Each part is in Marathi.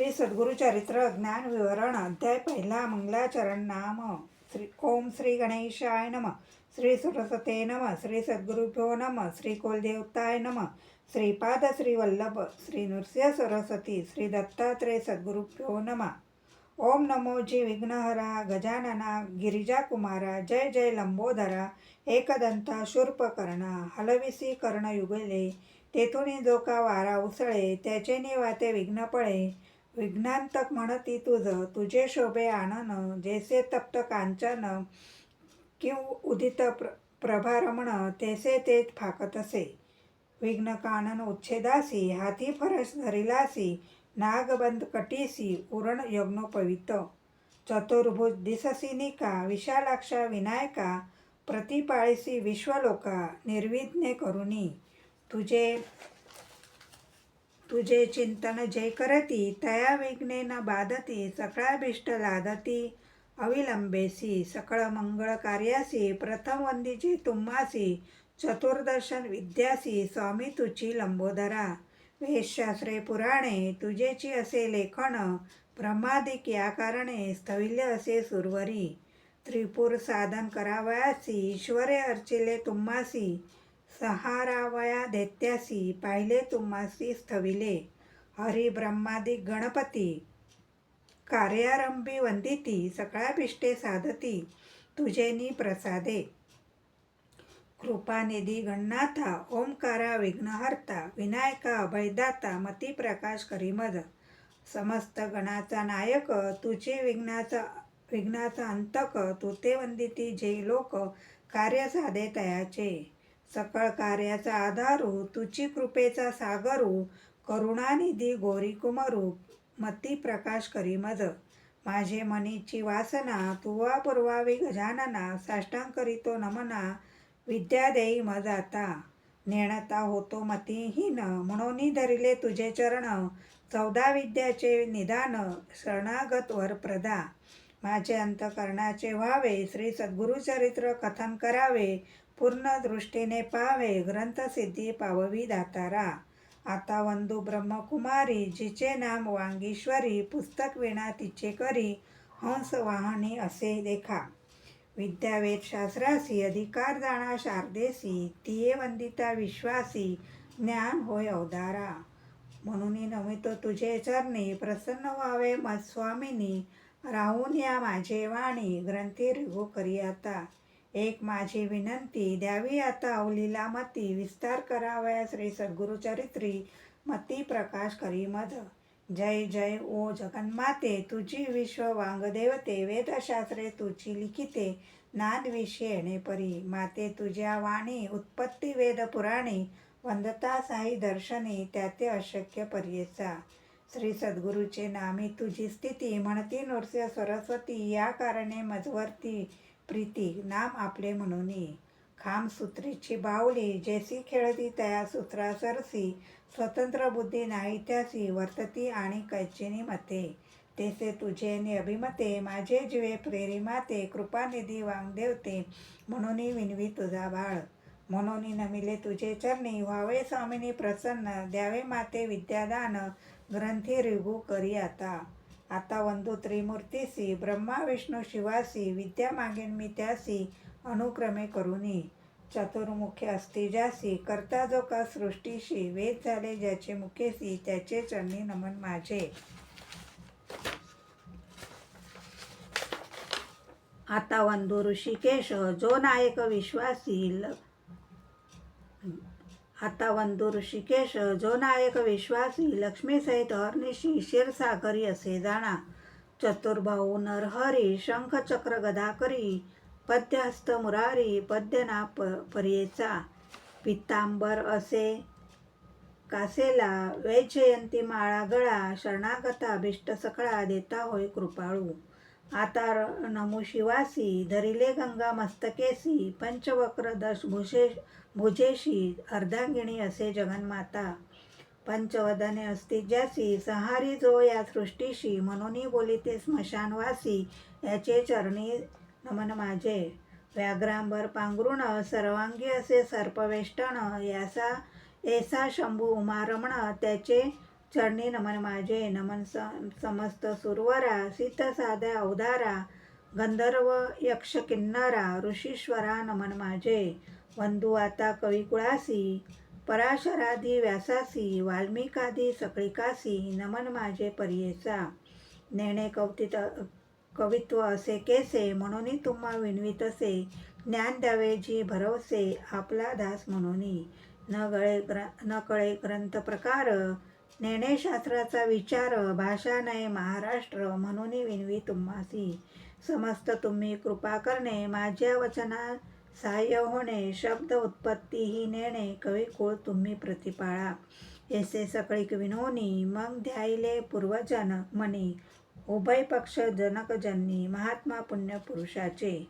श्री सद्गुरु चरित्र ज्ञान विवरण अध्याय पहिला मंगलाचरण नाम. श्री ओम श्री गणेशाय नम. श्री सरस्वते नम. श्री सद्गुरुभ्यो नम. श्री कुलदेवताय नम. श्रीपाद श्री वल्लभ. श्री नृसिंह सरस्वती. श्री दत्तात्रय सद्गुरुभ्यो नम. ओम नमो जी विघ्नहरा गजानना गिरिजाकुमारा जय जय लंबोदरा एकदंता शूर्पकर्णा हलविसी कर्णयुगले तेथून जो का वारा उसळे त्याचे निवाते विघ्न पळे विघ्नांतक म्हणती तुझं तुझे शोभे आनन जैसे तप्त कांचन किंव उदित प्र प्रभारमण तेसे ते फाकतसे विघ्न कानन उच्छेदासी हाती फरस धरिलासी नागबंद कटीसी उरण यज्ञोपवित. चतुर्भुज दिससी निका विशालाक्षा विनायका प्रतिपाळीसी विश्वलोका निर्विघ्ने करुणी. तुझे तुझे चिंतन जे करती तया विघ्ने न बाधती सकळाभीष्ट लादती. अविलंबेसी सकळ मंगळ कार्यासी प्रथम वंदीची तुम्हासी चतुर्दर्शन विद्यासी स्वामी तुची लंबोदरा. वेशशास्त्रे पुराणे तुझेची असे लेखन ब्रह्मादिक या कारणे स्थविल्य असे सुरवरी. त्रिपुर साधन करावयासी ईश्वरे अर्चिले तुम्हासी सहारावया दैत्यासी पाहिले तुम्हासी स्थविले. हरी ब्रह्मादि गणपती. कार्यारंभी वंदिती सकळाभिष्टे साधती तुझेनी प्रसादे. कृपानिधी गणनाथा ओंकारा विघ्नहर्ता विनायका अभयदाता मती प्रकाश करीमद. समस्त गणाचा नायक तुझे विघ्नाचा विघ्नाचा अंतक तुते वंदिती जे लोक कार्य साधे तयाचे. सकळ कार्याचा आधारू हो, तुची कृपेचा सागरू हो, करुणानिधी गोरी कुमरू हो, मती प्रकाश करी मज. माझे मनीची वासना तुवा पुरवावी गजानना साष्टांग करीतो नमना विद्या देई मज आता. नेणता होतो मतीहीन म्हणून धरिले तुझे चरण. चौदा विद्याचे निदान शरणागत वर प्रदा. माझे अंतकरणाचे व्हावे श्री सद्गुरुचरित्र कथन करावे पूर्ण दृष्टीने पावे ग्रंथसिद्धी पाववी दातारा. आता वंदू ब्रह्मकुमारी जिचे नाम वांगीश्वरी पुस्तक विणा तिचे करी हंस वाहनी असे देखा. विद्यावेद शास्त्रासी अधिकार शारदेसी तिये वंदिता विश्वासी ज्ञान होय अवदारा. म्हणून नमितो तुझे चरणी प्रसन्न व्हावे मज स्वामिनी राहून या माझे वाणी ग्रंथी रिगो करी आता. एक माझी विनंती द्यावी आता अवलीला मती. विस्तार करावया श्री सद्गुरुचरित्री. मती प्रकाश करी मध. जय जय ओ जगन्माते. तुझी विश्व वांगदेवते वेदशास्त्रे तुझी लिखिते. नादविषयेणे परी. माते तुझ्या वाणी उत्पत्ती वेद पुराणी. वंदता साई दर्शनी त्याते अशक्य पर्येचा. श्री सद्गुरूचे नामी तुझी स्थिती म्हणती नृसिंह सरस्वती या कारणे मजवरती. प्रीती नाम आपले म्हणून खाम सूत्रीची बावली जैसी खेळती तया सूत्रा सरसी स्वतंत्र बुद्धी नाही त्यासी वर्तती आणि कैचिनी मते. तेसे तुझे नि अभिमते माझे जीवे प्रेरी माते कृपानिधी वांगदेवते म्हणून विनवी तुझा बाळ. म्हणून नमिले तुझे चरणी व्हावे स्वामिनी प्रसन्न द्यावे माते विद्यादान ग्रंथी रिगू करी आता. आता वंदू त्रिमूर्तीसी ब्रह्मा विष्णू शिवासी विद्या मागेन मी त्यासी अनुक्रमे करुनी. चतुर्मुख्य असती ज्यासी करता जो का सृष्टीशी वेद झाले ज्याचे मुखेसी त्याचे चरणी नमन माझे. आता वंदू ऋषिकेश जो नायक विश्वासी ल- ऋषिकेश जो नायक विश्वासी लक्ष्मीसहित हरनिशी क्षीरसागरी असे जाणा. चतुर्भाऊ नरहरी शंखचक्र गदाकरी पद्यहस्त मुरारी पद्यना प पर्येचा. पितांबर असे कासेला वैजयंती माळा गळा शरणागता अभिष्ट सकळा देता होय कृपाळू. आता र- नमो शिवासी धरिले गंगा मस्तकेसी पंचवक्र दश भुषे भुजेशी अर्धांगिणी असे जगन्माता. पंचवदने असती ज्यासी सहारी जो या सृष्टीशी म्हणून बोलिते स्मशानवासी याचे चरणी नमन माझे. व्याघ्रांबर पांघरुण सर्वांगी असे सर्पवेष्टण यासा ऐसा शंभू उमारमण त्याचे चरणी नमन माझे नमन स समस्त सुरवरा सीतसाध्या अवधारा गंधर्व यक्ष किन्नरा ऋषीश्वरा नमन माझे. वंदू आता कविकुळासी पराशराधी व्यासासी वाल्मिकादी सकळिकासी नमन माझे परियेचा. नेणे कवतित कवित्व असे केसे म्हणून तुम्हा विणवीतसे ज्ञान द्यावे जी भरवसे आपला दास म्हणून न गळे ग्र न कळे ग्रंथ प्रकार ज्ञानेशास्त्राचा विचार भाषा नये महाराष्ट्र म्हणून विनवी तुम्हासी. समस्त तुम्ही कृपा करणे माझ्या वचना सहाय्य होणे शब्द उत्पत्ती ही नेणे कवी कुळ तुम्ही प्रतिपाळा. येसे सकळीक विनोनी मग ध्यायले पूर्वजन मनी. उभय पक्ष जनकजन्नी महात्मा पुण्य पुरुषाचे.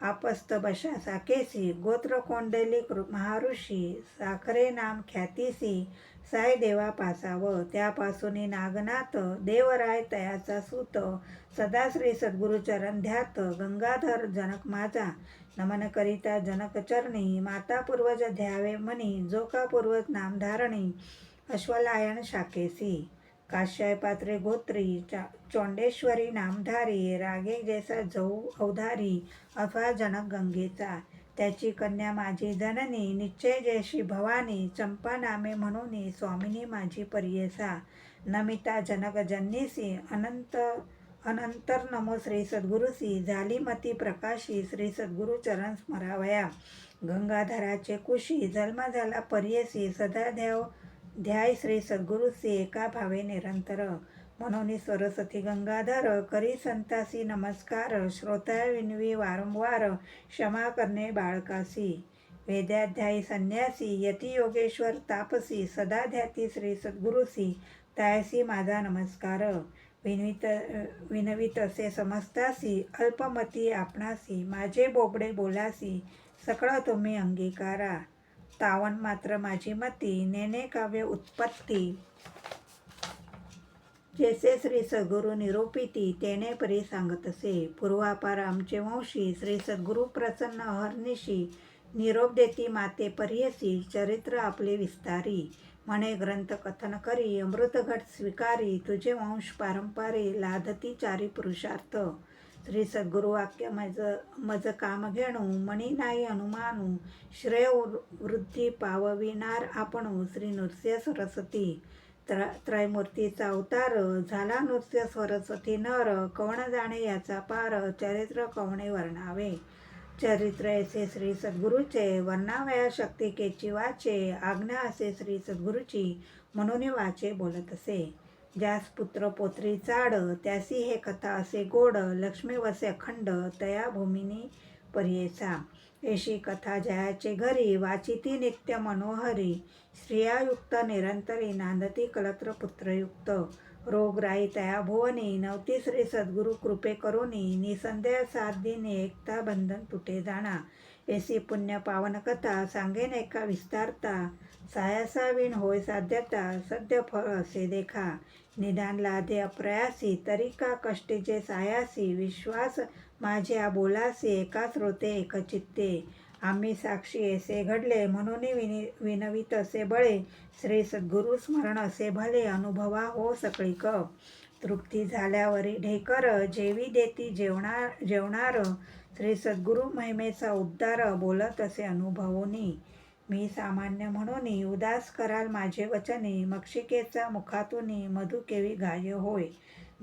आपस्त बशा साकेसी गोत्र कोंडली कृ महाऋषी साखरे नाम ख्यातीसी. साय देवा पासाव. त्यापासून नागनाथ देवराय तयाचा सूत. सदा श्री सद्गुरुचरण ध्यात. गंगाधर जनक माझा. नमन करिता जनकचरणी माता पूर्वज ध्यावे मनी. जोका पूर्वज नामधारणी अश्वलायन शाकेसी काश्याय पात्रे गोत्री. चा चोंडेश्वरी नामधारी. रागे जैसा जऊ अवधारी. अथवा जनक गंगेचा. त्याची कन्या माझी जननी निश्चय जयशी भवानी चंपा नामे म्हणून स्वामिनी माझी परियसा नमिता जनक जन्नीसी अनंत अनंतर नमो श्री सद्गुरुसी झाली मती प्रकाशी श्री सद्गुरु चरण स्मरावया गंगाधराचे कुशी जन्म झाला परियसी सदा ध्याव ध्याय श्री सद्गुरुसी एका भावे निरंतर म्हणून सरस्वती गंगाधर करी संतासी नमस्कार श्रोता विनवी वारंवार क्षमा करणे बाळकासी. वेदाध्यायी संन्यासी यती योगेश्वर तापसी सदा ध्याती श्री सद्गुरुसी तयासी माझा नमस्कार. विनवित विनवित असे समजतासी अल्पमती आपणासी माझे बोबडे बोलासी सकळ तुम्ही अंगीकारा. तावन मात्र माझी मती नेने काव्य उत्पत्ती. जेसे श्री सद्गुरू निरोपिती तेने परी सांगत असे पूर्वापार आमचे वंशी श्री सद्गुरू प्रसन्न हरनिशी निरोप देती माते पर्यसी चरित्र आपले विस्तारी. म्हणे ग्रंथ कथन करी अमृतघट स्वीकारी तुझे वंश पारंपारे लाधती चारी पुरुषार्थ. श्री सद्गुरु वाक्य मज मज काम घेणू मणी नाही अनुमानू श्रेय वृद्धी पावविनार आपणू श्री नृत्य सरस्वती. त्र त्रयमूर्तीचा अवतार झाला नृत्य सरस्वती नर कवण जाणे याचा पार चरित्र कवणे वर्णावे? चरित्र असे श्री सद्गुरूचे वर्णावया शक्तिकेची वाचे आज्ञा असे श्री सद्गुरूची म्हणून वाचे बोलत असे. ज्यास पुत्र पोत्री चाड त्यासी हे कथा असे गोड लक्ष्मी वसे अखंड तया भूमिनी पर्येचा. येशी कथा जयाचे घरी वाचिती नित्य मनोहरी. स्त्रियायुक्त निरंतरी नांदती कलत्र पुत्रयुक्त. रोगराई तया भुवनी नवती श्री सद्गुरु कृपे करुनी. निसंदेह सात दिने एकता बंधन तुटे जाणा. येसी पुण्य पावन कथा सांगेन एका विस्तारता. सायासावीण होय साध्यता सद्य फळ असे देखा. निदान लादे अप्रयासी तरी का कष्टीचे सायासी विश्वास माझ्या बोलासी एका रोते एकचित्ते. आम्ही साक्षी असे घडले म्हणून विनि विनवित असे बळे. श्री सद्गुरु स्मरण असे भले अनुभवा हो सकळीक तृप्ती झाल्यावरी ढेकर जेवी देती जेवणार जेवणार. श्री सद्गुरु महिमेचा उद्धार बोलत असे अनुभवोनी. मी सामान्य म्हणून उदास कराल माझे वचने. मक्षिकेचा मुखातून मधुकेवी गाय होय.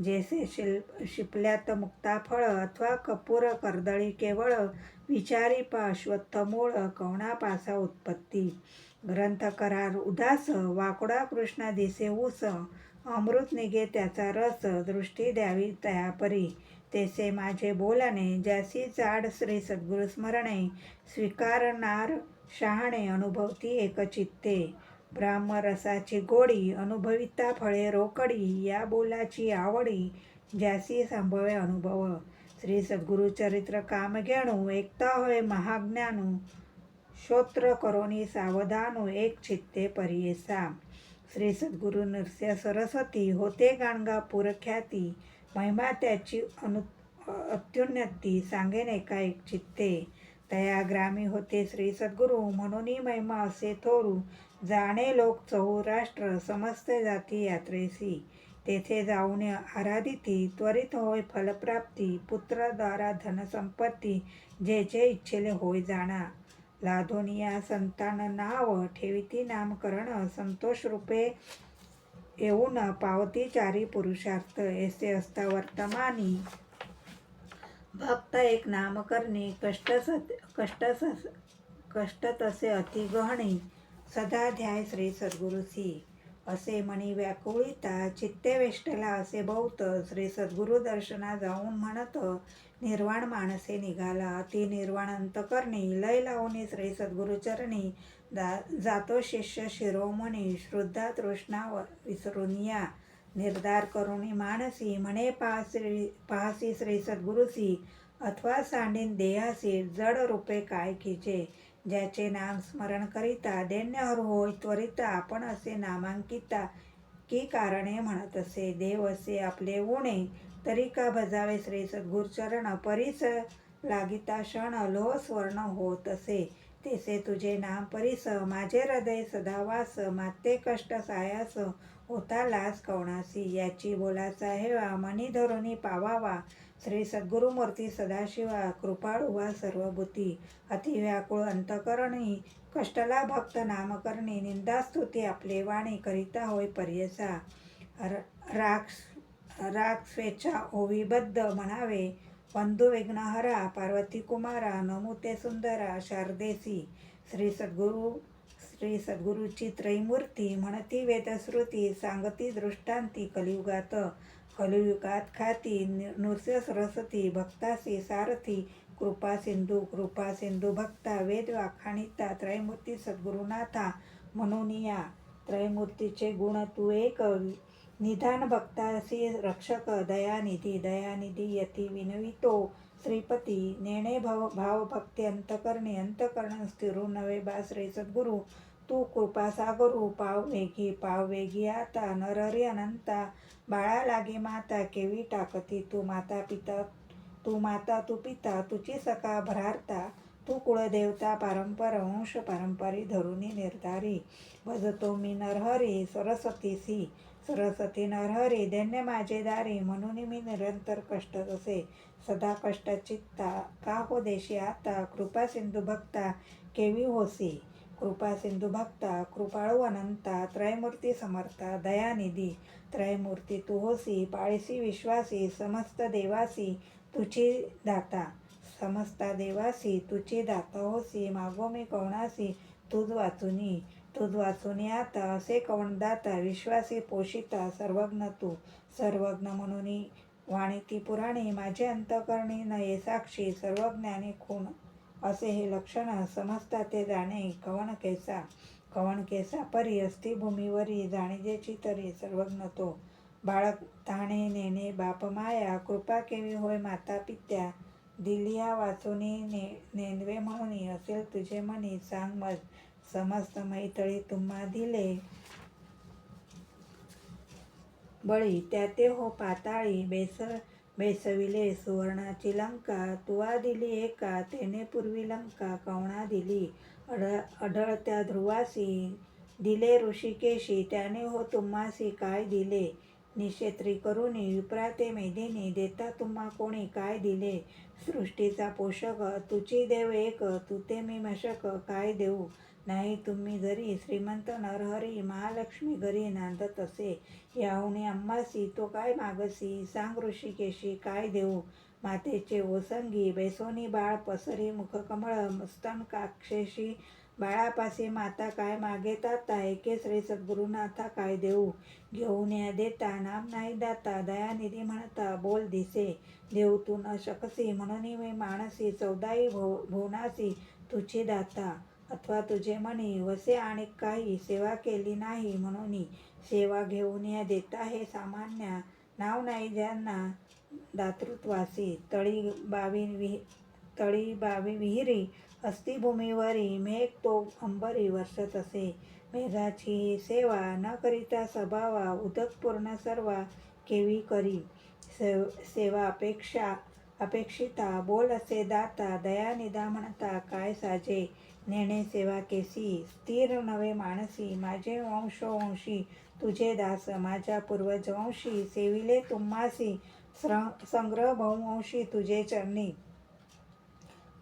जैसे शिल्प शिपल्यात मुक्ता फळ अथवा कपूर कर्दळी केवळ विचारी पाश्वत्थमूळ कवणापासा मूळ उत्पत्ती. ग्रंथ करार उदास वाकडा कृष्णा दिसे ऊस अमृत निघे त्याचा रस दृष्टी द्यावी तयापरी. तेसे माझे बोलणे ज्यासी जाड श्री सद्गुरु स्मरणे स्वीकारणार शहाणे अनुभवती एकचित्ते ब्राह्मरसाची गोडी अनुभविता फळे रोकडी या बोलाची आवडी ज्यासी सांभवे अनुभव. श्री सद्गुरुचरित्र काम घेणू एकता होय महाज्ञानू. श्रोत्र करोनी सावधानू एक चित्ते परियेसा. श्री सद्गुरु नृत्य सरस्वती होते गाणगा पुरख्याती महिमा त्याची अनु अत्युन्नती सांगेन एका एक चित्ते. तया ग्रामी होते श्री सद्गुरु म्हणून महिमा असे थोरू. जाणे लोक चौराष्ट्र समस्त जाती यात्रेसी. तेथे जाऊन आराधिती त्वरित होय फलप्राप्ती पुत्रद्वारा धनसंपत्ती जे जे इच्छेले होय जाणा. लाधोनिया संतान नाव ठेविती नामकरण संतोष रूपे येऊन पावती चारी पुरुषार्थ ऐसे असता वर्तमानी. भक्त एक नामकरणी कष्ट कष्ट कष्ट तसे अतिगहणी. सदा ध्याय श्री सद्गुरुसी असे म्हणी व्याकुळिता चित्तेवेष्टला असे बहुत श्री सद्गुरु दर्शना जाऊन म्हणत निर्वाण माणसे निघाला. अति निर्वाण अंतकरणी लय लावणी श्री सद्गुरुचरणी जा जातो शिष्य शिरोमणी श्रद्धा तृष्णा विसरून या. निर्धार करुणी मानसी म्हणे पाहसी पाहसी श्री सद्गुरुसी अथवा सांडीन देहासी जड रूपे काय खिचे? ज्याचे नाम स्मरण करिता देण्यहर होय त्वरिता आपण असे नामांकिता की कारणे म्हणत असे. देव असे आपले उणे तरी का बजावे श्री सद्गुरुचरण परिस लागिता क्षण लोह स्वर्ण होत असे. तेसे तुझे नाम परिस माझे हृदय सदावास माते कष्ट सायास होता लास कवणासी याची बोलाचा हेवा मनी धरुनी पावावा. श्री सद्गुरुमूर्ती सदाशिवा कृपाळुवा सर्वभूती अति व्याकुळ अंतकरणी कष्टला भक्त नामकरणी निंदास्तुती आपले वाणी करिता होय पर्यसा. राग राग स्वेच्छा ओविबद्ध म्हणावे बंधू विघ्नहरा पार्वती कुमारा नमुते सुंदरा शारदेसी श्री सद्गुरु श्री सद्गुरूची त्रैमूर्ती म्हणती वेदश्रुती सांगती दृष्टांती कलियुगात कलियुगात खाती नृस्य सरस्वती भक्तासी सारथी कृपा सिंधू कृपा सिंधू भक्ता वेद वाखाणिता त्रयमूर्ती सद्गुरुनाथा म्हणून या गुण तू एक. निधान भक्तासी रक्षक दयानिधी दयानिधी यती विनवितो. श्रीपती नेणे भाव भाव भक्ती अंतकरणी अंतकरण स्थिरू नवे बा श्री सद्गुरू तू कृपा सागरू पाव वेगी पाव वेगी आता नरहरी अनंता. बाळा लागे माता केवी टाकती तू माता पिता. तू माता तू पिता तुची सका भरारता. तू कुळदेवता पारंपर वंश पारंपरी धरुणी निर्धारी. भजतो मी नरहरी सरस्वतीसी सरस्वती नरहरी धन्य माझे दारी. म्हणून मी निरंतर कष्ट असे सदा कष्ट चित्ता. का हो देशी आता कृपा सिंधू भक्ता केवी होसी. कृपा सिंधू भक्ता कृपाळू अनंता त्रयमूर्ती समर्था दयानिधी त्रयमूर्ती तुहोसी पाळीसी विश्वासी समस्त देवासी तुझी दाता समस्त देवासी तुझी दाता होसी मागो मी कवणासी तुझ वाचुनी तुझ वाचुनी आता असे कवण दाता विश्वासी पोषिता सर्वज्ञ तू सर्वज्ञ म्हणून वाणिती पुराणी माझे अंतकरणी नये साक्षी सर्वज्ञानी खूण असे हे लक्षण समजता ते जाणे कवन केसा कवन केसा परी असती भूमीवरी जाणीजेची तरी सर्वज्ञ तो. बाळक ताणे नेणे बाप माया कृपा केवी होय माता पित्या दिलिया वाचुनी ने नेनवे म्हणून असेल तुझे मनी सांग मज समस्त मैतळी तुम्हा दिले. बळी त्याते हो पाताळी बेसर बेसविले सुवर्णाची लंका तुवा दिली एका तेने पूर्वी लंका कवणा दिली? अड अढळत्या ध्रुवासी दिले ऋषिकेशी त्याने हो तुम्हासी काय दिले? निशेत्री करुणी विप्राते मेदिनी देता तुम्हा कोणी काय दिले? सृष्टीचा पोषक तुची देव एक तुते मी मशक काय देऊ? नाही तुम्ही घरी श्रीमंत नरहरी महालक्ष्मी घरी नांदत असे याहुनी अम्मासी तो काय मागसी? सांग ऋषिकेशी काय देऊ? मातेचे ओसंगी बेसोनी बाळ पसरी मुखकमळ स्तन काक्षेशी बाळापासे माता काय मागेतात एके श्री सद्गुरुनाथा काय देऊ? घेऊन या देता नाम नाही दाता दयानिधी म्हणता बोल दिसे. देऊ तू न शकसी म्हणून मी माणसी चौदाई भो भुवनासी तुझी दाता. अथवा तुझे मनी वसे आणि काही सेवा केली नाही म्हणून सेवा घेऊन या देता हे सामान्य नाव नाही ज्यांना दातृत्वासी तळी बावी विहि तळी बावी विहिरी अस्थिभूमीवरी मेघ तो अंबरी वर्षत असे. मेघाची सेवा न करिता सभावा उदक पूर्ण सर्वा केवी करी. से सेवा अपेक्षा अपेक्षिता बोल असे दाता दयानिदा म्हणता काय साजे नेणे सेवा केसी स्थिर नवे मानसी माझे वंशोवंशी तुझे दास माझ्या पूर्वजवंशी सेविले तुम्हासी स्र संग्रह बहुवंशी तुझे चरणी.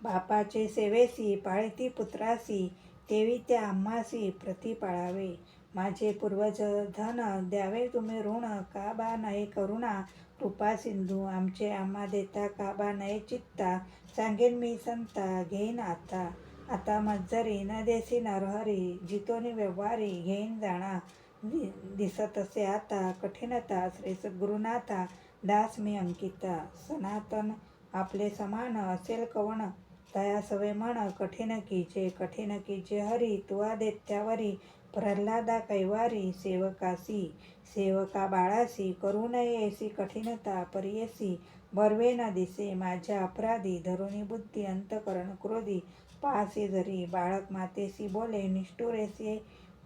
बापाचे सेवेसी पाळती पुत्रासी तेवी त्या आम्हासी प्रति पाळावे. माझे पूर्वज धन द्यावे तुम्ही ऋण. का बा नाही करुणा? कृपा सिंधू आमचे आम्हा देता का बा नाही चित्ता? सांगेन मी संता घेईन आता. आता मज्जरी न देसी नरहरी जितोनी व्यवहारी घेईन जाणा. दि दिसत असे आता कठीणता श्री सद्गुरुनाथा दास मी अंकिता. सनातन आपले समान असेल कवण. तया सवे म्हण कठीण कीचे कठीण कीचे हरी तुवा देत्यावरी. प्रल्हादा कैवारी सेवकासी सेवका बाळासी करू नये ऐसी कठीणता परियसी भरवे न दिसे माझ्या अपराधी धरुणी बुद्धी अंतकरण क्रोधी पाहसे जरी बाळक मातेसी बोले निष्ठुरेसी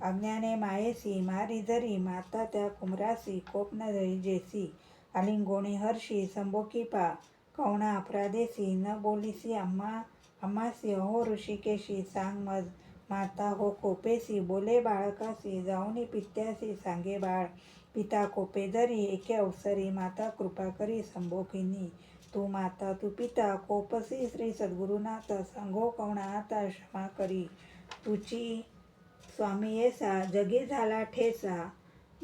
अज्ञाने मायेसी मारी जरी माता त्या कुमरासी कोप न जेसी अलिंगोणी हर्षी संबोकी पा कवणा अपराधेसी न बोलीसी अम्मा अम्मासी अहो ऋषिकेशी सांग मज माता हो कोपेसी बोले बाळकासी जाऊनी पित्यासी सांगे बाळ. पिता कोपे जरी एके अवसरी माता कृपा करी संभोखिनी तू माता तू पिता कोपसी श्री सद्गुरुनाथ सांगो कवणा आता क्षमा करी. तुची स्वामी येसा जगी झाला ठेसा.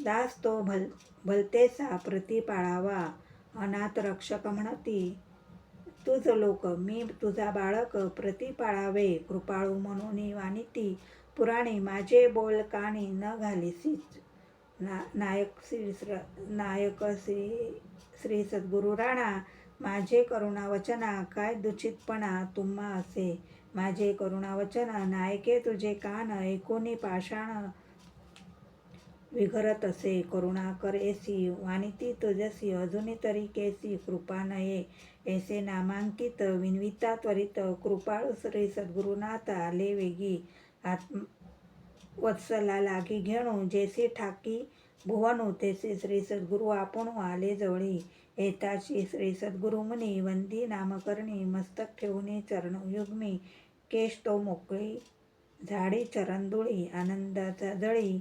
दास तो भल भलतेसा प्रति पाळावा. अनाथ रक्षक म्हणती तुझ लोक मी तुझा बाळक प्रतिपाळावे. कृपाळू म्हणून वानिती पुराणी माझे बोल काणी न घालीसीच ना नायक श्री नायक श्री श्री सद्गुरु राणा माझे करुणा वचना काय दुचितपणा तुम्हा असे. माझे करुणा वचना नायके तुझे कान ऐकोनी पाषाण विघरत असे करुणा कर एसी वाणिती तुझसी अजूनी तरी केसी कृपा नये ऐसे नामांकित विनविता त्वरित कृपाळू श्री सद्गुरुनाथ आले वेगी आत्म वत्सला लागी घेणू जेसी ठाकी भुवनू तेसे श्री सद्गुरु आपण आले जवळी येताशी श्री सद्गुरु मुनी वंदी नामकरणी मस्तक ठेवणे चरण युग्मी केश तो मोकळी झाडी चरणदुळी आनंदाचा जळी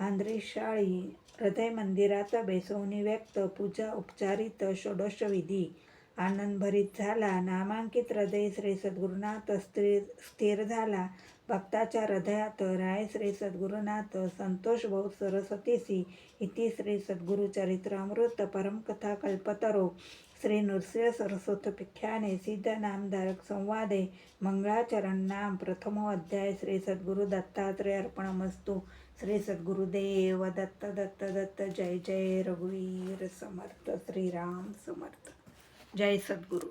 आंध्रिशाळी हृदय मंदिरात बेसवणी व्यक्त पूजा उपचारित षोडशविधी आनंदभरीत आनंद झाला. नामांकित हृदय श्री सद्गुरुनाथ स्थिर स्थिर झाला. भक्ताच्या हृदयात राय श्री सद्गुरुनाथ संतोष भाऊ सरस्वतीसी इति श्री सद्गुरु चरित्रामृत परमकथा कल्पतरो श्री नृसिंह सरस्वतपिख्याने सिद्ध नामधारक संवादे मंगळाचरण नाम प्रथमो अध्याय श्री सद्गुरु दत्तात्रय अर्पणमस्तु. श्री सद्गुरुदेव दत्त दत्त दत्त जय जय रघुवीर समर्थ श्रीराम समर्थ. जय सद्गुरु.